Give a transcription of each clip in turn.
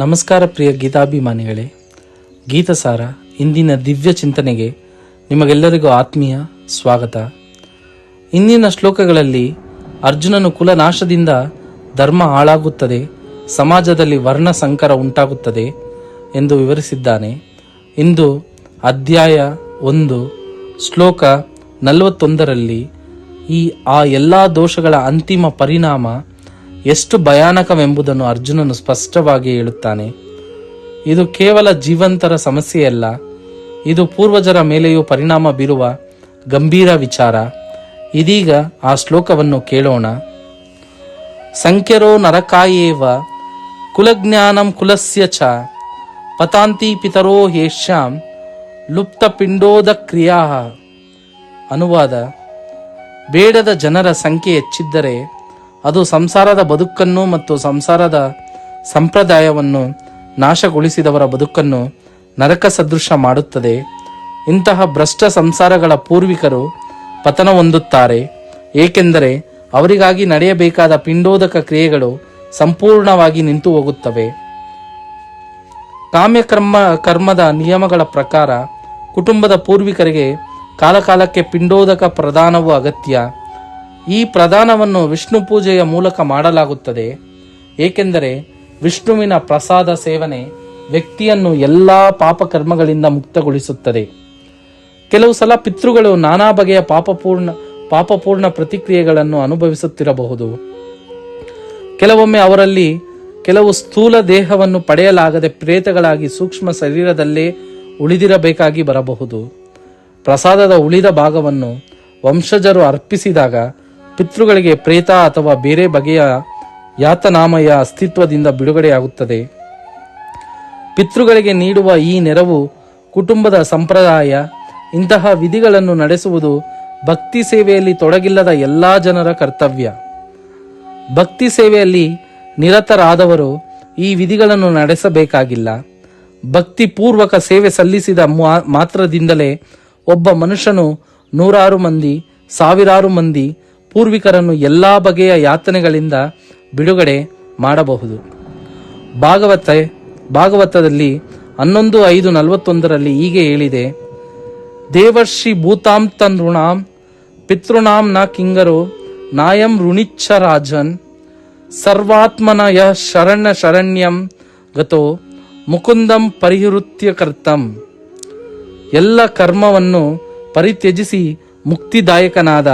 ನಮಸ್ಕಾರ ಪ್ರಿಯ ಗೀತಾಭಿಮಾನಿಗಳೇ. ಗೀತಸಾರ, ಇಂದಿನ ದಿವ್ಯ ಚಿಂತನೆಗೆ ನಿಮಗೆಲ್ಲರಿಗೂ ಆತ್ಮೀಯ ಸ್ವಾಗತ. ಇಂದಿನ ಶ್ಲೋಕಗಳಲ್ಲಿ ಅರ್ಜುನನು ಕುಲನಾಶದಿಂದ ಧರ್ಮ ಹಾಳಾಗುತ್ತದೆ, ಸಮಾಜದಲ್ಲಿ ವರ್ಣ ಸಂಕರ ಉಂಟಾಗುತ್ತದೆ ಎಂದು ವಿವರಿಸಿದ್ದಾನೆ. ಇಂದು ಅಧ್ಯಾಯ ಒಂದು, ಶ್ಲೋಕ ನಲವತ್ತೊಂದರಲ್ಲಿ ಈ ಆ ಎಲ್ಲ ದೋಷಗಳ ಅಂತಿಮ ಪರಿಣಾಮ ಎಷ್ಟು ಭಯಾನಕವೆಂಬುದನ್ನು ಅರ್ಜುನನು ಸ್ಪಷ್ಟವಾಗಿ ಹೇಳುತ್ತಾನೆ. ಇದು ಕೇವಲ ಜೀವಂತರ ಸಮಸ್ಯೆಯಲ್ಲ. ಇದು ಪೂರ್ವಜರ ಮೇಲೆಯೂ ಪರಿಣಾಮ ಬೀರುವ ಗಂಭೀರ ವಿಚಾರ. ಇದೀಗ ಆ ಶ್ಲೋಕವನ್ನು ಕೇಳೋಣ. ಸಂಖ್ಯರೋ ನರಕಾಯೇವ ಕುಲಜ್ಞಾನಂ ಕುಲಸ್ಯ ಚ ಪತಾಂತಿ ಪಿತರೋ ಹೇಷ್ಯಾಂ ಲುಪ್ತ ಪಿಂಡೋದ ಕ್ರಿಯಾ ಅನುವಾದ. ಬೇಡದ ಜನರ ಸಂಖ್ಯೆ ಹೆಚ್ಚಿದ್ದರೆ ಅದು ಸಂಸಾರದ ಬದುಕನ್ನು ಮತ್ತು ಸಂಸಾರದ ಸಂಪ್ರದಾಯವನ್ನು ನಾಶಗೊಳಿಸಿದವರ ಬದುಕನ್ನು ನರಕ ಸದೃಶ ಮಾಡುತ್ತದೆ. ಇಂತಹ ಭ್ರಷ್ಟ ಸಂಸಾರಗಳ ಪೂರ್ವಿಕರು ಪತನ ಹೊಂದುತ್ತಾರೆ. ಏಕೆಂದರೆ ಅವರಿಗಾಗಿ ನಡೆಯಬೇಕಾದ ಪಿಂಡೋದಕ ಕ್ರಿಯೆಗಳು ಸಂಪೂರ್ಣವಾಗಿ ನಿಂತು ಹೋಗುತ್ತವೆ ಕಾಮ್ಯಕರ್ಮ, ಕರ್ಮದ ನಿಯಮಗಳ ಪ್ರಕಾರ ಕುಟುಂಬದ ಪೂರ್ವಿಕರಿಗೆ ಕಾಲಕಾಲಕ್ಕೆ ಪಿಂಡೋದಕ ಪ್ರದಾನವು ಅಗತ್ಯ. ಈ ಪ್ರದಾನವನ್ನು ವಿಷ್ಣು ಪೂಜೆಯ ಮೂಲಕ ಮಾಡಲಾಗುತ್ತದೆ. ಏಕೆಂದರೆ ವಿಷ್ಣುವಿನ ಪ್ರಸಾದ ಸೇವನೆ ವ್ಯಕ್ತಿಯನ್ನು ಎಲ್ಲಾ ಪಾಪಕರ್ಮಗಳಿಂದ ಮುಕ್ತಗೊಳಿಸುತ್ತದೆ. ಕೆಲವು ಸಲ ಪಿತೃಗಳು ನಾನಾ ಬಗೆಯ ಪಾಪಪೂರ್ಣ ಪಾಪಪೂರ್ಣ ಪ್ರತಿಕ್ರಿಯೆಗಳನ್ನು ಅನುಭವಿಸುತ್ತಿರಬಹುದು. ಕೆಲವೊಮ್ಮೆ ಅವರಲ್ಲಿ ಕೆಲವು ಸ್ಥೂಲ ದೇಹವನ್ನು ಪಡೆಯಲಾಗದೆ ಪ್ರೇತಗಳಾಗಿ ಸೂಕ್ಷ್ಮ ಶರೀರದಲ್ಲೇ ಉಳಿದಿರಬೇಕಾಗಿ ಬರಬಹುದು. ಪ್ರಸಾದದ ಉಳಿದ ಭಾಗವನ್ನು ವಂಶಜರು ಅರ್ಪಿಸಿದಾಗ ಪಿತೃಗಳಿಗೆ ಪ್ರೇತ ಅಥವಾ ಬೇರೆ ಬಗೆಯ ಯಾತನಾಮಯ ಅಸ್ತಿತ್ವದಿಂದ ಬಿಡುಗಡೆಯಾಗುತ್ತದೆ. ಪಿತೃಗಳಿಗೆ ನೀಡುವ ಈ ನೆರವು ಕುಟುಂಬದ ಸಂಪ್ರದಾಯ, ಇಂತಹ ವಿಧಿಗಳನ್ನು ನಡೆಸುವುದು ಭಕ್ತಿ ಸೇವೆಯಲ್ಲಿ ತೊಡಗಿಲ್ಲದ ಎಲ್ಲ ಜನರ ಕರ್ತವ್ಯ. ಭಕ್ತಿ ಸೇವೆಯಲ್ಲಿ ನಿರತರಾದವರು ಈ ವಿಧಿಗಳನ್ನು ನಡೆಸಬೇಕಾಗಿಲ್ಲ. ಭಕ್ತಿ ಪೂರ್ವಕ ಸೇವೆ ಸಲ್ಲಿಸಿದ ಮಾತ್ರದಿಂದಲೇ ಒಬ್ಬ ಮನುಷ್ಯನು ನೂರಾರು ಮಂದಿ, ಸಾವಿರಾರು ಮಂದಿ ಪೂರ್ವಿಕರನ್ನು ಎಲ್ಲ ಬಗೆಯ ಯಾತನೆಗಳಿಂದ ಬಿಡುಗಡೆ ಮಾಡಬಹುದು. ಭಾಗವತ, ಭಾಗವತದಲ್ಲಿ ಹನ್ನೊಂದು, ಐದು, ನಲವತ್ತೊಂದರಲ್ಲಿ ಹೀಗೆ ಹೇಳಿದೆ, ದೇವರ್ಷಿ ಭೂತಾಂ ತನ್ ಋಣಾಂ ಪಿತೃಣಾಂ ನ ಕಿಂಗರು, ನಾಯಂ ಋಣಿಚ್ಛ ರಾಜನ್, ಸರ್ವಾತ್ಮನ ಯ ಶರಣ್ಯ ಶರಣ್ಯಂ ಗತೋ ಮುಕುಂದಂ ಪರಿಹೃತ್ಯ ಕರ್ತಂ. ಎಲ್ಲ ಕರ್ಮವನ್ನು ಪರಿತ್ಯಜಿಸಿ ಮುಕ್ತಿದಾಯಕನಾದ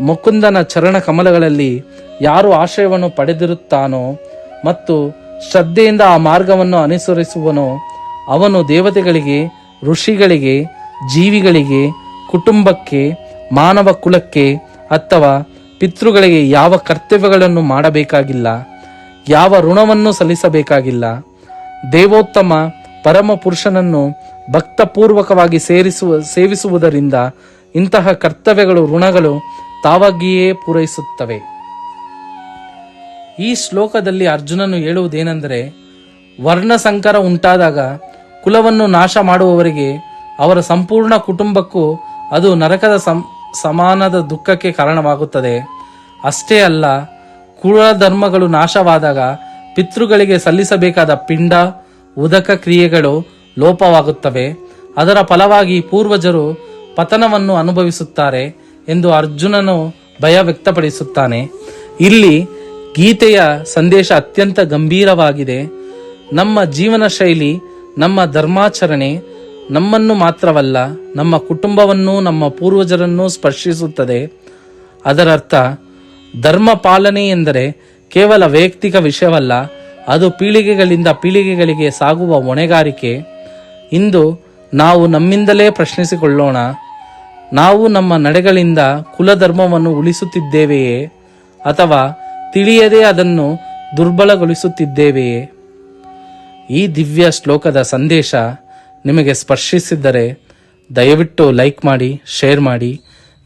ಮುಕುಂದನ ಚರಣ ಕಮಲಗಳಲ್ಲಿ ಯಾರು ಆಶ್ರಯವನ್ನು ಪಡೆದಿರುತ್ತಾನೋ ಮತ್ತು ಶ್ರದ್ಧೆಯಿಂದ ಆ ಮಾರ್ಗವನ್ನು ಅನುಸರಿಸುವನೋ ಅವನು ದೇವತೆಗಳಿಗೆ, ಋಷಿಗಳಿಗೆ, ಜೀವಿಗಳಿಗೆ, ಕುಟುಂಬಕ್ಕೆ, ಮಾನವ ಕುಲಕ್ಕೆ ಅಥವಾ ಪಿತೃಗಳಿಗೆ ಯಾವ ಕರ್ತವ್ಯಗಳನ್ನು ಮಾಡಬೇಕಾಗಿಲ್ಲ, ಯಾವ ಋಣವನ್ನು ಸಲ್ಲಿಸಬೇಕಾಗಿಲ್ಲ. ದೇವೋತ್ತಮ ಪರಮ ಪುರುಷನನ್ನು ಭಕ್ತಪೂರ್ವಕವಾಗಿ ಸೇರಿಸುವ ಸೇವಿಸುವುದರಿಂದ ಇಂತಹ ಕರ್ತವ್ಯಗಳು, ಋಣಗಳು ತಾವಾಗಿಯೇ ಪೂರೈಸುತ್ತವೆ. ಈ ಶ್ಲೋಕದಲ್ಲಿ ಅರ್ಜುನನು ಹೇಳುವುದೇನೆಂದರೆ ವರ್ಣ ಸಂಕರ ಉಂಟಾದಾಗ ಕುಲವನ್ನು ನಾಶ ಮಾಡುವವರಿಗೆ ಅವರ ಸಂಪೂರ್ಣ ಕುಟುಂಬಕ್ಕೂ ಅದು ನರಕದ ಸಮಾನದ ದುಃಖಕ್ಕೆ ಕಾರಣವಾಗುತ್ತದೆ. ಅಷ್ಟೇ ಅಲ್ಲ ಕುಲ ಧರ್ಮಗಳು ನಾಶವಾದಾಗ ಪಿತೃಗಳಿಗೆ ಸಲ್ಲಿಸಬೇಕಾದ ಪಿಂಡ, ಉದಕ ಕ್ರಿಯೆಗಳು ಲೋಪವಾಗುತ್ತವೆ. ಅದರ ಫಲವಾಗಿ ಪೂರ್ವಜರು ಪತನವನ್ನು ಅನುಭವಿಸುತ್ತಾರೆ. ಎಂದು ಅರ್ಜುನನು ಭಯ ವ್ಯಕ್ತಪಡಿಸುತ್ತಾನೆ. ಇಲ್ಲಿ ಗೀತೆಯ ಸಂದೇಶ ಅತ್ಯಂತ ಗಂಭೀರವಾಗಿದೆ. ನಮ್ಮ ಜೀವನ ಶೈಲಿ, ನಮ್ಮ ಧರ್ಮಾಚರಣೆ ನಮ್ಮನ್ನು ಮಾತ್ರವಲ್ಲ, ನಮ್ಮ ಕುಟುಂಬವನ್ನು ನಮ್ಮ ಪೂರ್ವಜರನ್ನು ಸ್ಪರ್ಶಿಸುತ್ತದೆ. ಅದರರ್ಥ, ಧರ್ಮ ಪಾಲನೆ ಎಂದರೆ ಕೇವಲ ವೈಯಕ್ತಿಕ ವಿಷಯವಲ್ಲ, ಅದು ಪೀಳಿಗೆಗಳಿಂದ ಪೀಳಿಗೆಗಳಿಗೆ ಸಾಗುವ ಹೊಣೆಗಾರಿಕೆ. ಇಂದು ನಾವು ನಮ್ಮಿಂದಲೇ ಪ್ರಶ್ನಿಸಿಕೊಳ್ಳೋಣ ನಾವು ನಮ್ಮ ನಡೆಗಳಿಂದ ಕುಲಧರ್ಮವನ್ನು ಉಳಿಸುತ್ತಿದ್ದೇವೆಯೇ? ಅಥವಾ ತಿಳಿಯದೇ ಅದನ್ನು ದುರ್ಬಲಗೊಳಿಸುತ್ತಿದ್ದೇವೆಯೇ? ಈ ದಿವ್ಯ ಶ್ಲೋಕದ ಸಂದೇಶ ನಿಮಗೆ ಸ್ಪರ್ಶಿಸಿದ್ದರೆ ದಯವಿಟ್ಟು ಲೈಕ್ ಮಾಡಿ, ಶೇರ್ ಮಾಡಿ,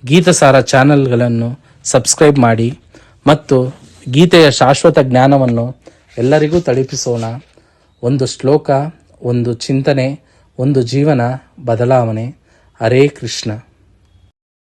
ಗೀತಸಾರ ಚಾನಲ್ಗಳನ್ನು ಸಬ್ಸ್ಕ್ರೈಬ್ ಮಾಡಿ ಮತ್ತು ಗೀತೆಯ ಶಾಶ್ವತ ಜ್ಞಾನವನ್ನು ಎಲ್ಲರಿಗೂ ತಲುಪಿಸೋಣ. ಒಂದು ಶ್ಲೋಕ, ಒಂದು ಚಿಂತನೆ, ಒಂದು ಜೀವನ ಬದಲಾವಣೆ. ಹರೇ ಕೃಷ್ಣ.